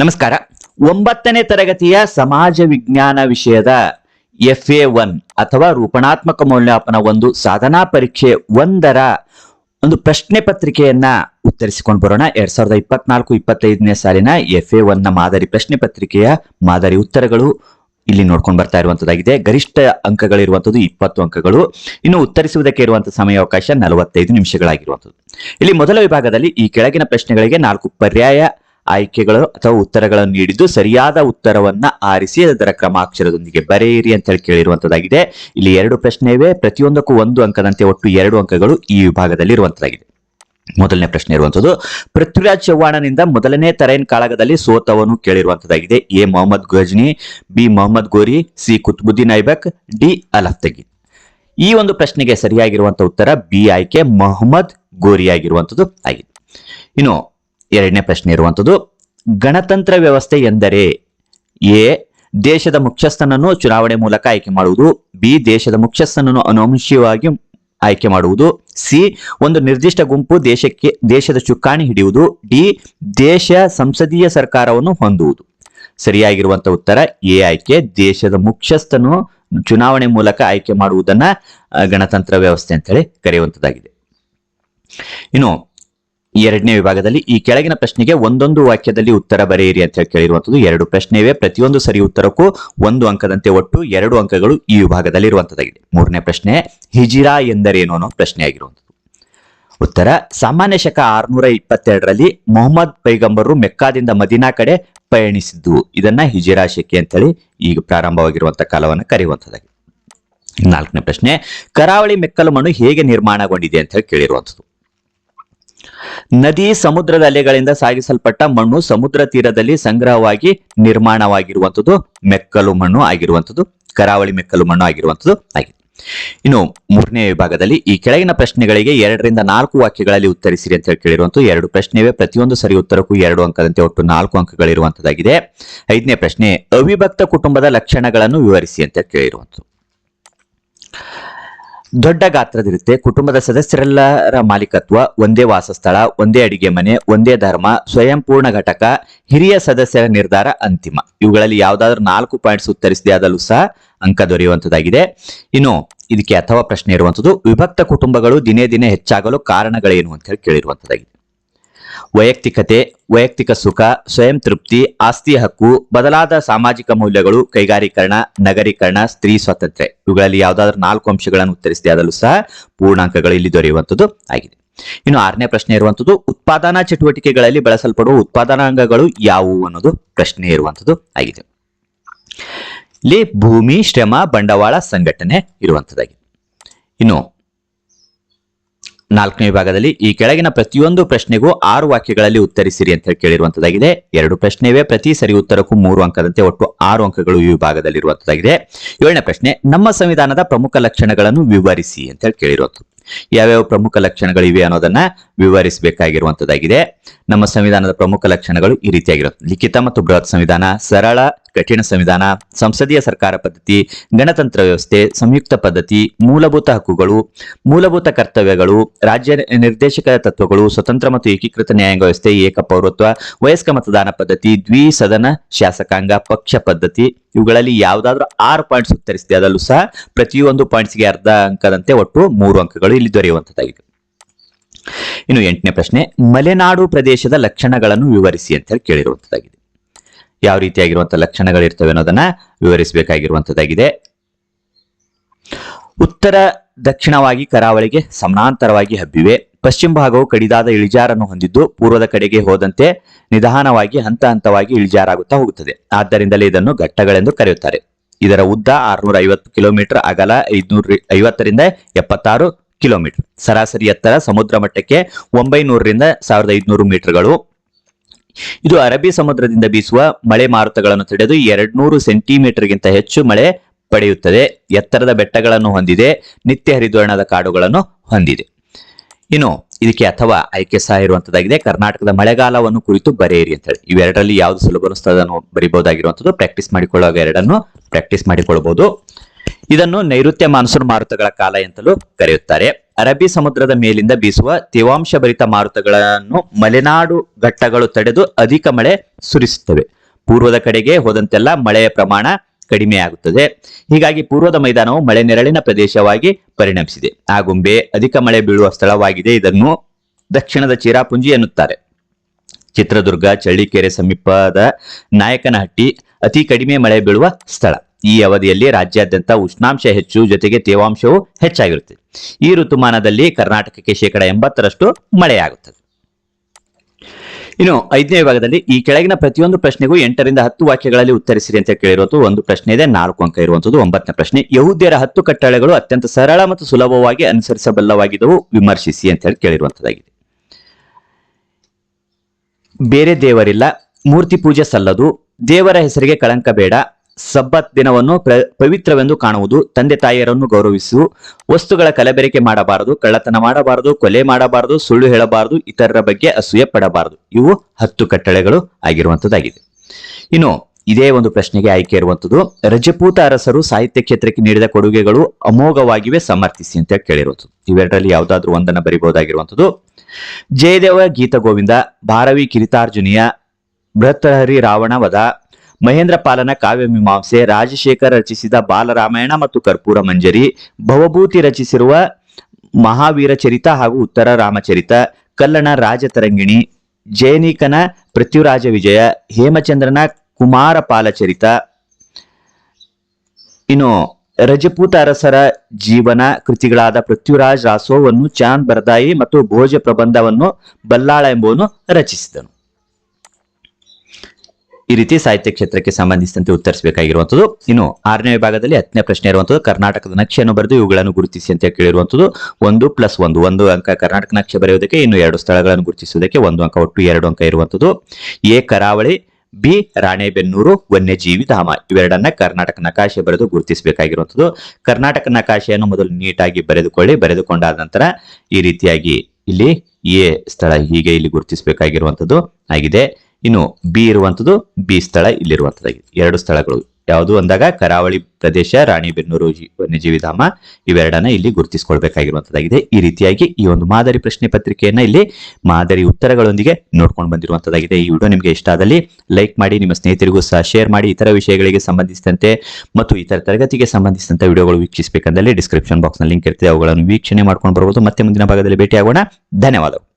ನಮಸ್ಕಾರ. ಒಂಬತ್ತನೇ ತರಗತಿಯ ಸಮಾಜ ವಿಜ್ಞಾನ ವಿಷಯದ ಎಫ್ ಎ ಒನ್ ಅಥವಾ ರೂಪಣಾತ್ಮಕ ಮೌಲ್ಯಮಾಪನ ಒಂದು ಸಾಧನಾ ಪರೀಕ್ಷೆ ಒಂದರ ಒಂದು ಪ್ರಶ್ನೆ ಪತ್ರಿಕೆಯನ್ನ ಉತ್ತರಿಸಿಕೊಂಡು ಬರೋಣ. ಎರಡ್ ಸಾವಿರದ ಇಪ್ಪತ್ನಾಲ್ಕು, ಇಪ್ಪತ್ತೈದನೇ ಸಾಲಿನ ಎಫ್ ಎ ಒನ್ನ ಮಾದರಿ ಪ್ರಶ್ನೆ ಪತ್ರಿಕೆಯ ಮಾದರಿ ಉತ್ತರಗಳು ಇಲ್ಲಿ ನೋಡ್ಕೊಂಡು ಬರ್ತಾ ಇರುವಂತದ್ದಾಗಿದೆ. ಗರಿಷ್ಠ ಅಂಕಗಳಿರುವಂತದ್ದು ಇಪ್ಪತ್ತು ಅಂಕಗಳು. ಇನ್ನು ಉತ್ತರಿಸುವುದಕ್ಕೆ ಇರುವಂತಹ ಸಮಯಾವಕಾಶ ನಲವತ್ತೈದು ನಿಮಿಷಗಳಾಗಿರುವಂತದ್ದು. ಇಲ್ಲಿ ಮೊದಲ ವಿಭಾಗದಲ್ಲಿ ಈ ಕೆಳಗಿನ ಪ್ರಶ್ನೆಗಳಿಗೆ ನಾಲ್ಕು ಪರ್ಯಾಯ ಆಯ್ಕೆಗಳು ಅಥವಾ ಉತ್ತರಗಳನ್ನು ನೀಡಿದ್ದು ಸರಿಯಾದ ಉತ್ತರವನ್ನ ಆರಿಸಿ ಅದರ ಕ್ರಮಾಕ್ಷರದೊಂದಿಗೆ ಬರೆಯಿರಿ ಅಂತ ಹೇಳಿ ಕೇಳಿರುವಂತದ್ದಾಗಿದೆ. ಇಲ್ಲಿ ಎರಡು ಪ್ರಶ್ನೆ ಇವೆ. ಪ್ರತಿಯೊಂದಕ್ಕೂ ಒಂದು ಅಂಕದಂತೆ ಒಟ್ಟು ಎರಡು ಅಂಕಗಳು ಈ ವಿಭಾಗದಲ್ಲಿ ಇರುವಂತದ್ದಾಗಿದೆ. ಮೊದಲನೇ ಪ್ರಶ್ನೆ ಇರುವಂತದ್ದು, ಪೃಥ್ವಿರಾಜ್ ಚವ್ಹಾಣನಿಂದ ಮೊದಲನೇ ತರೈನ್ ಕಾಳಗದಲ್ಲಿ ಸೋತವನು ಕೇಳಿರುವಂತದ್ದಾಗಿದೆ. A. Mohammad Ghazni, B. Mohammad Ghori, C. Qutbuddin Aibak, D. Alaptagin. ಈ ಒಂದು ಪ್ರಶ್ನೆಗೆ ಸರಿಯಾಗಿರುವಂತಹ ಉತ್ತರ ಬಿ. ಆಯ್ಕೆ ಮೊಹಮ್ಮದ್ ಗೋರಿ ಆಗಿರುವಂತದ್ದು ಆಗಿದೆ. ಇನ್ನು ಎರಡನೇ ಪ್ರಶ್ನೆ ಇರುವಂಥದ್ದು ಗಣತಂತ್ರ ವ್ಯವಸ್ಥೆ ಎಂದರೆ ಎ, ದೇಶದ ಮುಖ್ಯಸ್ಥನನ್ನು ಚುನಾವಣೆ ಮೂಲಕ ಆಯ್ಕೆ ಮಾಡುವುದು, ಬಿ, ದೇಶದ ಮುಖ್ಯಸ್ಥನನ್ನು ಅನುವಂಶೀಯವಾಗಿ ಆಯ್ಕೆ ಮಾಡುವುದು, ಸಿ, ಒಂದು ನಿರ್ದಿಷ್ಟ ಗುಂಪು ದೇಶಕ್ಕೆ, ದೇಶದ ಚುಕ್ಕಾಣಿ ಹಿಡಿಯುವುದು, ಡಿ, ದೇಶ ಸಂಸದೀಯ ಸರ್ಕಾರವನ್ನು ಹೊಂದುವುದು. ಸರಿಯಾಗಿರುವಂತಹ ಉತ್ತರ, ಎ ಆಯ್ಕೆ, ದೇಶದ ಮುಖ್ಯಸ್ಥನು ಚುನಾವಣೆ ಮೂಲಕ ಆಯ್ಕೆ ಮಾಡುವುದನ್ನ ಗಣತಂತ್ರ ವ್ಯವಸ್ಥೆ ಅಂತೇಳಿ ಕರೆಯುವಂತದ್ದಾಗಿದೆ. ಇನ್ನು ಎರಡನೇ ವಿಭಾಗದಲ್ಲಿ ಈ ಕೆಳಗಿನ ಪ್ರಶ್ನೆಗೆ ಒಂದೊಂದು ವಾಕ್ಯದಲ್ಲಿ ಉತ್ತರ ಬರೆಯಿರಿ ಅಂತ ಕೇಳಿರುವಂತದ್ದು ಎರಡು ಪ್ರಶ್ನೆ ಇವೆ ಪ್ರತಿಯೊಂದು ಸರಿ ಉತ್ತರಕ್ಕೂ ಒಂದು ಅಂಕದಂತೆ ಒಟ್ಟು ಎರಡು ಅಂಕಗಳು ಈ ವಿಭಾಗದಲ್ಲಿ ಇರುವಂತದ್ದಾಗಿದೆ ಮೂರನೇ ಪ್ರಶ್ನೆ, ಹಿಜಿರಾ ಎಂದರೇನು ಅನ್ನೋ ಪ್ರಶ್ನೆ ಆಗಿರುವಂತದ್ದು ಉತ್ತರ, ಸಾಮಾನ್ಯ ಶಕ ಆರ್ನೂರ ಇಪ್ಪತ್ತೆರಡರಲ್ಲಿ ಮೊಹಮ್ಮದ್ ಪೈಗಂಬರು ಮೆಕ್ಕಾದಿಂದ ಮದೀನಾ ಕಡೆ ಪಯಣಿಸಿದ್ದು. ಇದನ್ನ ಹಿಜಿರಾ ಶಕೆ ಅಂತೇಳಿ ಈಗ ಪ್ರಾರಂಭವಾಗಿರುವಂತ ಕಾಲವನ್ನು ಕರೆಯುವಂತದ್ದಾಗಿದೆ ನಾಲ್ಕನೇ ಪ್ರಶ್ನೆ, ಕರಾವಳಿ ಮೆಕ್ಕಲು ಮಣ್ಣು ಹೇಗೆ ನಿರ್ಮಾಣಗೊಂಡಿದೆ ಅಂತ ಹೇಳಿ ಕೇಳಿರುವಂತದ್ದು ನದಿ ಸಮುದ್ರದ ಅಲೆಗಳಿಂದ ಸಾಗಿಸಲ್ಪಟ್ಟ ಮಣ್ಣು ಸಮುದ್ರ ತೀರದಲ್ಲಿ ಸಂಗ್ರಹವಾಗಿ ನಿರ್ಮಾಣವಾಗಿರುವಂಥದ್ದು, ಮೆಕ್ಕಲು ಮಣ್ಣು ಆಗಿರುವಂತದ್ದು ಕರಾವಳಿ ಮೆಕ್ಕಲು ಮಣ್ಣು ಆಗಿರುವಂತದ್ದು ಆಗಿದೆ. ಇನ್ನು ಮೂರನೇ ವಿಭಾಗದಲ್ಲಿ ಈ ಕೆಳಗಿನ ಪ್ರಶ್ನೆಗಳಿಗೆ ಎರಡರಿಂದ ನಾಲ್ಕು ವಾಕ್ಯಗಳಲ್ಲಿ ಉತ್ತರಿಸಿರಿ ಅಂತ ಹೇಳಿ ಎರಡು ಪ್ರಶ್ನೆವೆ, ಪ್ರತಿಯೊಂದು ಸರಿ ಉತ್ತರಕ್ಕೂ ಎರಡು ಅಂಕದಂತೆ ಒಟ್ಟು ನಾಲ್ಕು ಅಂಕಗಳಿರುವಂತದ್ದಾಗಿದೆ ಐದನೇ ಪ್ರಶ್ನೆ, ಅವಿಭಕ್ತ ಕುಟುಂಬದ ಲಕ್ಷಣಗಳನ್ನು ವಿವರಿಸಿ ಅಂತ ಕೇಳಿರುವಂತದ್ದು ದೊಡ್ಡ ಗಾತ್ರದಿರುತ್ತೆ ಕುಟುಂಬದ ಸದಸ್ಯರೆಲ್ಲರ ಮಾಲೀಕತ್ವ, ಒಂದೇ ವಾಸಸ್ಥಳ, ಒಂದೇ ಅಡಿಗೆ ಮನೆ, ಒಂದೇ ಧರ್ಮ ಸ್ವಯಂಪೂರ್ಣ ಘಟಕ, ಹಿರಿಯ ಸದಸ್ಯರ ನಿರ್ಧಾರ ಅಂತಿಮ. ಇವುಗಳಲ್ಲಿ ಯಾವುದಾದ್ರೂ ನಾಲ್ಕು ಪಾಯಿಂಟ್ಸ್ ಉತ್ತರಿಸಿದೆ ಆದಲ್ಲೂ ಸಹ ಅಂಕ ದೊರೆಯುವಂತದ್ದಾಗಿದೆ ಇನ್ನು ಇದಕ್ಕೆ ಅಥವಾ ಪ್ರಶ್ನೆ ಇರುವಂತದ್ದು, ವಿಭಕ್ತ ಕುಟುಂಬಗಳು ದಿನೇ ದಿನೇ ಹೆಚ್ಚಾಗಲು ಕಾರಣಗಳೇನು ಅಂತ ಹೇಳಿ ಕೇಳಿರುವಂತದ್ದಾಗಿದೆ ವೈಯಕ್ತಿಕತೆ, ವೈಯಕ್ತಿಕ ಸುಖ, ಸ್ವಯಂ ತೃಪ್ತಿ ಆಸ್ತಿ ಹಕ್ಕು, ಬದಲಾದ ಸಾಮಾಜಿಕ ಮೌಲ್ಯಗಳು, ಕೈಗಾರೀಕರಣ, ನಗರೀಕರಣ, ಸ್ತ್ರೀ ಸ್ವಾತಂತ್ರ್ಯ. ಇವುಗಳಲ್ಲಿ ಯಾವುದಾದ್ರೂ ನಾಲ್ಕು ಅಂಶಗಳನ್ನು ಉತ್ತರಿಸಿದೆ ಆದರೂ ಸಹ ಪೂರ್ಣಾಂಕಗಳು ಇಲ್ಲಿ ದೊರೆಯುವಂಥದ್ದು ಆಗಿದೆ. ಇನ್ನು ಆರನೇ ಪ್ರಶ್ನೆ ಇರುವಂಥದ್ದು, ಉತ್ಪಾದನಾ ಚಟುವಟಿಕೆಗಳಲ್ಲಿ ಬಳಸಲ್ಪಡುವ ಉತ್ಪಾದನಾಂಗಗಳು ಯಾವುವು ಅನ್ನೋದು ಪ್ರಶ್ನೆ ಇರುವಂಥದ್ದು ಆಗಿದೆ. ಇಲ್ಲಿ ಭೂಮಿ, ಶ್ರಮ, ಬಂಡವಾಳ, ಸಂಘಟನೆ ಇರುವಂಥದ್ದಾಗಿದೆ. ಇನ್ನು ನಾಲ್ಕನೇ ವಿಭಾಗದಲ್ಲಿ ಈ ಕೆಳಗಿನ ಪ್ರತಿಯೊಂದು ಪ್ರಶ್ನೆಗೂ ಆರು ವಾಕ್ಯಗಳಲ್ಲಿ ಉತ್ತರಿಸಿರಿ ಅಂತ ಹೇಳಿ ಕೇಳಿರುವಂತದ್ದಾಗಿದೆ. ಎರಡು ಪ್ರಶ್ನೆ ಪ್ರತಿ ಸರಿ ಉತ್ತರಕ್ಕೂ ಮೂರು ಅಂಕದಂತೆ ಒಟ್ಟು ಆರು ಅಂಕಗಳು ಈ ವಿಭಾಗದಲ್ಲಿ ಇರುವಂತದ್ದಾಗಿದೆ ಏಳನೇ ಪ್ರಶ್ನೆ, ನಮ್ಮ ಸಂವಿಧಾನದ ಪ್ರಮುಖ ಲಕ್ಷಣಗಳನ್ನು ವಿವರಿಸಿ ಅಂತ ಹೇಳಿ ಕೇಳಿರುವಂತದ್ದು. ಯಾವ್ಯಾವ ಪ್ರಮುಖ ಲಕ್ಷಣಗಳಿವೆ ಅನ್ನೋದನ್ನ ವಿವರಿಸಬೇಕಾಗಿರುವಂತದ್ದಾಗಿದೆ. ನಮ್ಮ ಸಂವಿಧಾನದ ಪ್ರಮುಖ ಲಕ್ಷಣಗಳು ಈ ರೀತಿಯಾಗಿರುತ್ತೆ ಲಿಖಿತ ಮತ್ತು ಬೃಹತ್ ಸಂವಿಧಾನ, ಸರಳ ಕಠಿಣ ಸಂವಿಧಾನ, ಸಂಸದೀಯ ಸರ್ಕಾರ ಪದ್ಧತಿ, ಗಣತಂತ್ರ ವ್ಯವಸ್ಥೆ, ಸಂಯುಕ್ತ ಪದ್ಧತಿ, ಮೂಲಭೂತ ಹಕ್ಕುಗಳು, ಮೂಲಭೂತ ಕರ್ತವ್ಯಗಳು, ರಾಜ್ಯ ನಿರ್ದೇಶಕ ತತ್ವಗಳು, ಸ್ವತಂತ್ರ ಮತ್ತು ಏಕೀಕೃತ ನ್ಯಾಯಾಂಗ ವ್ಯವಸ್ಥೆ, ಏಕ ಪೌರತ್ವ, ವಯಸ್ಕ ಮತದಾನ ಪದ್ಧತಿ ದ್ವಿಸದನ ಶಾಸಕಾಂಗ, ಪಕ್ಷ ಪದ್ಧತಿ, ಇವುಗಳಲ್ಲಿ ಯಾವುದಾದ್ರೂ ಆರು ಪಾಯಿಂಟ್ಸ್ ಉತ್ತರಿಸಿದೆ. ಅದರಲ್ಲೂ ಸಹ ಪ್ರತಿಯೊಂದು ಪಾಯಿಂಟ್ಸ್ಗೆ ಅರ್ಧ ಅಂಕದಂತೆ ಒಟ್ಟು ಮೂರು ಅಂಕಗಳು ಇಲ್ಲಿ ದೊರೆಯುವಂತದ್ದಾಗಿದೆ ಇನ್ನು ಎಂಟನೇ ಪ್ರಶ್ನೆ, ಮಲೆನಾಡು ಪ್ರದೇಶದ ಲಕ್ಷಣಗಳನ್ನು ವಿವರಿಸಿ ಅಂತ ಹೇಳಿ ಕೇಳಿರುವಂತದ್ದಾಗಿದೆ ಯಾವ ರೀತಿಯಾಗಿರುವಂತಹ ಲಕ್ಷಣಗಳು ಇರ್ತವೆ ಅನ್ನೋದನ್ನ ವಿವರಿಸಬೇಕಾಗಿರುವಂತದ್ದಾಗಿದೆ. ಉತ್ತರ ದಕ್ಷಿಣವಾಗಿ ಕರಾವಳಿಗೆ ಸಮಾನಾಂತರವಾಗಿ ಹಬ್ಬಿವೆ. ಪಶ್ಚಿಮ ಭಾಗವು ಕಡಿದಾದ ಇಳಿಜಾರನ್ನು ಹೊಂದಿದ್ದು ಪೂರ್ವದ ಕಡೆಗೆ ಹೋದಂತೆ ನಿಧಾನವಾಗಿ ಹಂತ ಹಂತವಾಗಿ ಇಳಿಜಾರಾಗುತ್ತಾ ಹೋಗುತ್ತದೆ. ಆದ್ದರಿಂದಲೇ ಇದನ್ನು ಘಟ್ಟಗಳೆಂದು ಕರೆಯುತ್ತಾರೆ. ಇದರ ಉದ್ದ ಆರುನೂರ ಐವತ್ತು ಕಿಲೋಮೀಟರ್, ಅಗಲ ಐದುನೂರ ಐವತ್ತರಿಂದ ಎಪ್ಪತ್ತಾರು ಕಿಲೋಮೀಟರ್. ಸರಾಸರಿ ಎತ್ತರ ಸಮುದ್ರ ಮಟ್ಟಕ್ಕೆ ಒಂಬೈನೂರರಿಂದ ಸಾವಿರದ ಐದುನೂರು ಮೀಟರ್ಗಳು. ಇದು ಅರಬ್ಬಿ ಸಮುದ್ರದಿಂದ ಬೀಸುವ ಮಳೆ ಮಾರುತಗಳನ್ನು ತಡೆದು ಎರಡ್ನೂರು ಸೆಂಟಿಮೀಟರ್ಗಿಂತ ಹೆಚ್ಚು ಮಳೆ ಪಡೆಯುತ್ತದೆ. ಎತ್ತರದ ಬೆಟ್ಟಗಳನ್ನು ಹೊಂದಿದೆ, ನಿತ್ಯ ಹರಿದ್ವರ್ಣದ ಕಾಡುಗಳನ್ನು ಹೊಂದಿದೆ. ಇನ್ನು ಇದಕ್ಕೆ ಅಥವಾ ಆಯ್ಕೆ ಸಹ ಇರುವಂತದ್ದಾಗಿದೆ. ಕರ್ನಾಟಕದ ಮಳೆಗಾಲವನ್ನು ಕುರಿತು ಬರೆಯಿರಿ ಅಂತ ಹೇಳಿ. ಇವೆರಡರಲ್ಲಿ ಯಾವ್ದು ಸುಲಭ ಅನಿಸ್ತದೆ ಬರಿಬಹುದಾಗಿರುವಂಥದ್ದು. ಪ್ರಾಕ್ಟೀಸ್ ಮಾಡಿಕೊಳ್ಳುವಾಗ ಎರಡನ್ನು ಪ್ರಾಕ್ಟೀಸ್ ಮಾಡಿಕೊಳ್ಳಬಹುದು ಇದನ್ನು ನೈಋತ್ಯ ಮಾನ್ಸೂನ್ ಮಾರುತಗಳ ಕಾಲ ಎಂತಲೂ ಕರೆಯುತ್ತಾರೆ. ಅರಬ್ಬಿ ಸಮುದ್ರದ ಮೇಲಿಂದ ಬೀಸುವ ತೇವಾಂಶ ಭರಿತ ಮಾರುತಗಳನ್ನು ಮಲೆನಾಡು ಘಟ್ಟಗಳು ತಡೆದು ಅಧಿಕ ಮಳೆ ಸುರಿಸುತ್ತವೆ. ಪೂರ್ವದ ಕಡೆಗೆ ಹೋದಂತೆಲ್ಲ ಮಳೆಯ ಪ್ರಮಾಣ ಕಡಿಮೆಯಾಗುತ್ತದೆ. ಹೀಗಾಗಿ ಪೂರ್ವದ ಮೈದಾನವು ಮಳೆ ನೆರಳಿನ ಪ್ರದೇಶವಾಗಿ ಪರಿಣಮಿಸಿದೆ. ಆಗುಂಬೆ ಅಧಿಕ ಮಳೆ ಬೀಳುವ ಸ್ಥಳವಾಗಿದೆ. ಇದನ್ನು ದಕ್ಷಿಣದ ಚಿರಾಪುಂಜಿ ಎನ್ನುತ್ತಾರೆ. ಚಿತ್ರದುರ್ಗ, ಚಳ್ಳಿಕೆರೆ ಸಮೀಪದ ನಾಯಕನಹಟ್ಟಿ ಅತಿ ಕಡಿಮೆ ಮಳೆ ಬೀಳುವ ಸ್ಥಳ. ಈ ಅವಧಿಯಲ್ಲಿ ರಾಜ್ಯಾದ್ಯಂತ ಉಷ್ಣಾಂಶ ಹೆಚ್ಚು, ಜೊತೆಗೆ ತೇವಾಂಶವು ಹೆಚ್ಚಾಗಿರುತ್ತದೆ ಈ ಋತುಮಾನದಲ್ಲಿ ಕರ್ನಾಟಕಕ್ಕೆ ಶೇಕಡ ಎಂಬತ್ತರಷ್ಟು ಮಳೆಯಾಗುತ್ತದೆ. ಇನ್ನು ಐದನೇ ವಿಭಾಗದಲ್ಲಿ ಈ ಕೆಳಗಿನ ಪ್ರತಿಯೊಂದು ಪ್ರಶ್ನೆಗೂ ಎಂಟರಿಂದ ಹತ್ತು ವಾಕ್ಯಗಳಲ್ಲಿ ಉತ್ತರಿಸಿರಿ ಅಂತ ಕೇಳಿರುವುದು ಒಂದು ಪ್ರಶ್ನೆ ಇದೆ, ನಾಲ್ಕು ಅಂಕ ಇರುವಂತದ್ದು ಒಂಬತ್ತನೇ ಪ್ರಶ್ನೆ. ಯಹೂದ್ಯರ ಹತ್ತು ಕಟ್ಟಳೆಗಳು ಅತ್ಯಂತ ಸರಳ ಮತ್ತು ಸುಲಭವಾಗಿ ಅನುಸರಿಸಬಲ್ಲವಾಗಿದ್ದವು ವಿಮರ್ಶಿಸಿ ಅಂತ ಹೇಳಿ ಕೇಳಿರುವಂತದ್ದಾಗಿದೆ. ಬೇರೆ ದೇವರಿಲ್ಲ, ಮೂರ್ತಿ ಪೂಜೆ ಸಲ್ಲದು, ದೇವರ ಹೆಸರಿಗೆ ಕಳಂಕ ಬೇಡ ಸಬ್ಬತ್ ದಿನವನ್ನು ಪವಿತ್ರವೆಂದು ಕಾಣುವುದು ತಂದೆ ತಾಯಿಯರನ್ನು ಗೌರವಿಸು. ವಸ್ತುಗಳ ಕಲಬೆರಕೆ ಮಾಡಬಾರದು, ಕಳ್ಳತನ ಮಾಡಬಾರದು, ಕೊಲೆ ಮಾಡಬಾರದು, ಸುಳ್ಳು ಹೇಳಬಾರದು, ಇತರರ ಬಗ್ಗೆ ಅಸೂಯೆ ಪಡಬಾರದು. ಇವು ಹತ್ತು ಕಟ್ಟಳೆಗಳು ಆಗಿರುವಂತದ್ದಾಗಿದೆ. ಇನ್ನು ಇದೇ ಒಂದು ಪ್ರಶ್ನೆಗೆ ಆಯ್ಕೆ ಇರುವಂತದ್ದು, ರಜಪೂತ ಅರಸರು ಸಾಹಿತ್ಯ ಕ್ಷೇತ್ರಕ್ಕೆ ನೀಡಿದ ಕೊಡುಗೆಗಳು ಅಮೋಘವಾಗಿವೆ, ಸಮರ್ಥಿಸಿ ಅಂತ ಕೇಳಿರುವುದು ಇವೆರಡರಲ್ಲಿ ಯಾವುದಾದ್ರೂ ಒಂದನ್ನ ಬರಿಬಹುದಾಗಿರುವಂತದ್ದು. ಜಯದೇವ ಗೀತ ಗೋವಿಂದ, ಭಾರವಿ ಕಿರಿತಾರ್ಜುನಿಯ ಬೃಹತ್ತಹರಿ ರಾವಣ ವಧ ಮಹೇಂದ್ರ ಪಾಲನ ಕಾವ್ಯ ಮೀಮಾಂಸೆ, ರಾಜಶೇಖರ್ ರಚಿಸಿದ ಬಾಲರಾಮಾಯಣ ಮತ್ತು ಕರ್ಪೂರ ಮಂಜರಿ, ಭವಭೂತಿ ರಚಿಸಿರುವ ಮಹಾವೀರ ಚರಿತ ಹಾಗೂ ಉತ್ತರ ರಾಮಚರಿತ, ಕಲ್ಲಣ ರಾಜತರಂಗಿಣಿ, ಜಯನೀಕನ ಪೃಥ್ವಿರಾಜ ವಿಜಯ, ಹೇಮಚಂದ್ರನ ಕುಮಾರ ಪಾಲಚರಿತ. ಇನ್ನು ರಜಪೂತ ಅರಸರ ಜೀವನ, ಕೃತಿಗಳಾದ ಪೃಥ್ವಿರಾಜ್ ರಾಸೋವನ್ನು, ಚಾಂದ್ ಬರದಾಯಿ ಮತ್ತು ಭೋಜ ಪ್ರಬಂಧವನ್ನು ಬಲ್ಲಾಳ ಎಂಬುವನು ರಚಿಸಿದನು. ಈ ರೀತಿ ಸಾಹಿತ್ಯ ಕ್ಷೇತ್ರಕ್ಕೆ ಸಂಬಂಧಿಸಿದಂತೆ ಉತ್ತರಿಸಬೇಕಾಗಿರುವಂತದ್ದು ಇನ್ನು ಆರನೇ ವಿಭಾಗದಲ್ಲಿ ಹತ್ತನೇ ಪ್ರಶ್ನೆ ಇರುವಂತದ್ದು ಕರ್ನಾಟಕದ ನಕ್ಷೆಯನ್ನು ಬರೆದು ಇವುಗಳನ್ನು ಗುರುತಿಸಿ ಅಂತ ಕೇಳಿರುವಂತದ್ದು ಒಂದು ಪ್ಲಸ್ ಒಂದು ಒಂದು ಅಂಕ ಕರ್ನಾಟಕ ನಕ್ಷೆ ಬರೆಯುವುದಕ್ಕೆ ಇನ್ನು ಎರಡು ಸ್ಥಳಗಳನ್ನು ಗುರುತಿಸುವುದಕ್ಕೆ ಒಂದು ಅಂಕ ಒಟ್ಟು ಎರಡು ಅಂಕ ಇರುವಂತದ್ದು ಎ ಕರಾವಳಿ, ಬಿ ರಾಣೆಬೆನ್ನೂರು, ವನ್ಯಜೀವಿ ಧಾಮ. ಇವೆರಡನ್ನ ಕರ್ನಾಟಕ ನಕಾಶೆ ಬರೆದು ಗುರುತಿಸಬೇಕಾಗಿರುವಂತದ್ದು ಕರ್ನಾಟಕ ನಕಾಶೆಯನ್ನು ಮೊದಲು ನೀಟಾಗಿ ಬರೆದುಕೊಳ್ಳಿ. ಬರೆದುಕೊಂಡಾದ ನಂತರ ಈ ರೀತಿಯಾಗಿ ಇಲ್ಲಿ ಎ ಸ್ಥಳ ಹೀಗೆ ಇಲ್ಲಿ ಗುರುತಿಸಬೇಕಾಗಿರುವಂತದ್ದು ಆಗಿದೆ. ಇನ್ನು ಬಿ ಇರುವಂತದ್ದು ಬಿ ಸ್ಥಳ ಇಲ್ಲಿರುವಂಥದ್ದಾಗಿದೆ. ಎರಡು ಸ್ಥಳಗಳು ಯಾವುದು ಅಂದಾಗ ಕರಾವಳಿ ಪ್ರದೇಶ, ರಾಣಿಬೆನ್ನೂರು ಜಿ- ವನ್ಯಜೀವಿ ಧಾಮ ಇವೆರಡನ್ನ ಇಲ್ಲಿ ಗುರುತಿಸಿಕೊಳ್ಬೇಕಾಗಿರುವಂತದ್ದಾಗಿದೆ ಈ ರೀತಿಯಾಗಿ ಈ ಒಂದು ಮಾದರಿ ಪ್ರಶ್ನೆ ಪತ್ರಿಕೆಯನ್ನ ಇಲ್ಲಿ ಮಾದರಿ ಉತ್ತರಗಳೊಂದಿಗೆ ನೋಡ್ಕೊಂಡು ಬಂದಿರುವಂತದ್ದಾಗಿದೆ ಈ ವಿಡಿಯೋ ನಿಮಗೆ ಇಷ್ಟ ಆದಲ್ಲಿ ಲೈಕ್ ಮಾಡಿ, ನಿಮ್ಮ ಸ್ನೇಹಿತರಿಗೂ ಸಹ ಶೇರ್ ಮಾಡಿ, ಇತರ ವಿಷಯಗಳಿಗೆ ಸಂಬಂಧಿಸಿದಂತೆ ಮತ್ತು ಇತರ ತರಗತಿಗೆ ಸಂಬಂಧಿಸಿದಂತ ವಿಡಿಯೋಗಳು ವೀಕ್ಷಿಸಬೇಕಂದಲ್ಲಿ ಡಿಸ್ಕ್ರಿಪ್ಷನ್ ಬಾಕ್ಸ್ನಲ್ಲಿ ಲಿಂಕ್ ಇರ್ತದೆ. ಅವುಗಳನ್ನು ವೀಕ್ಷಣೆ ಮಾಡ್ಕೊಂಡು ಬರಬಹುದು ಮತ್ತೆ ಮುಂದಿನ ಭಾಗದಲ್ಲಿ ಭೇಟಿಯಾಗೋಣ. ಧನ್ಯವಾದಗಳು.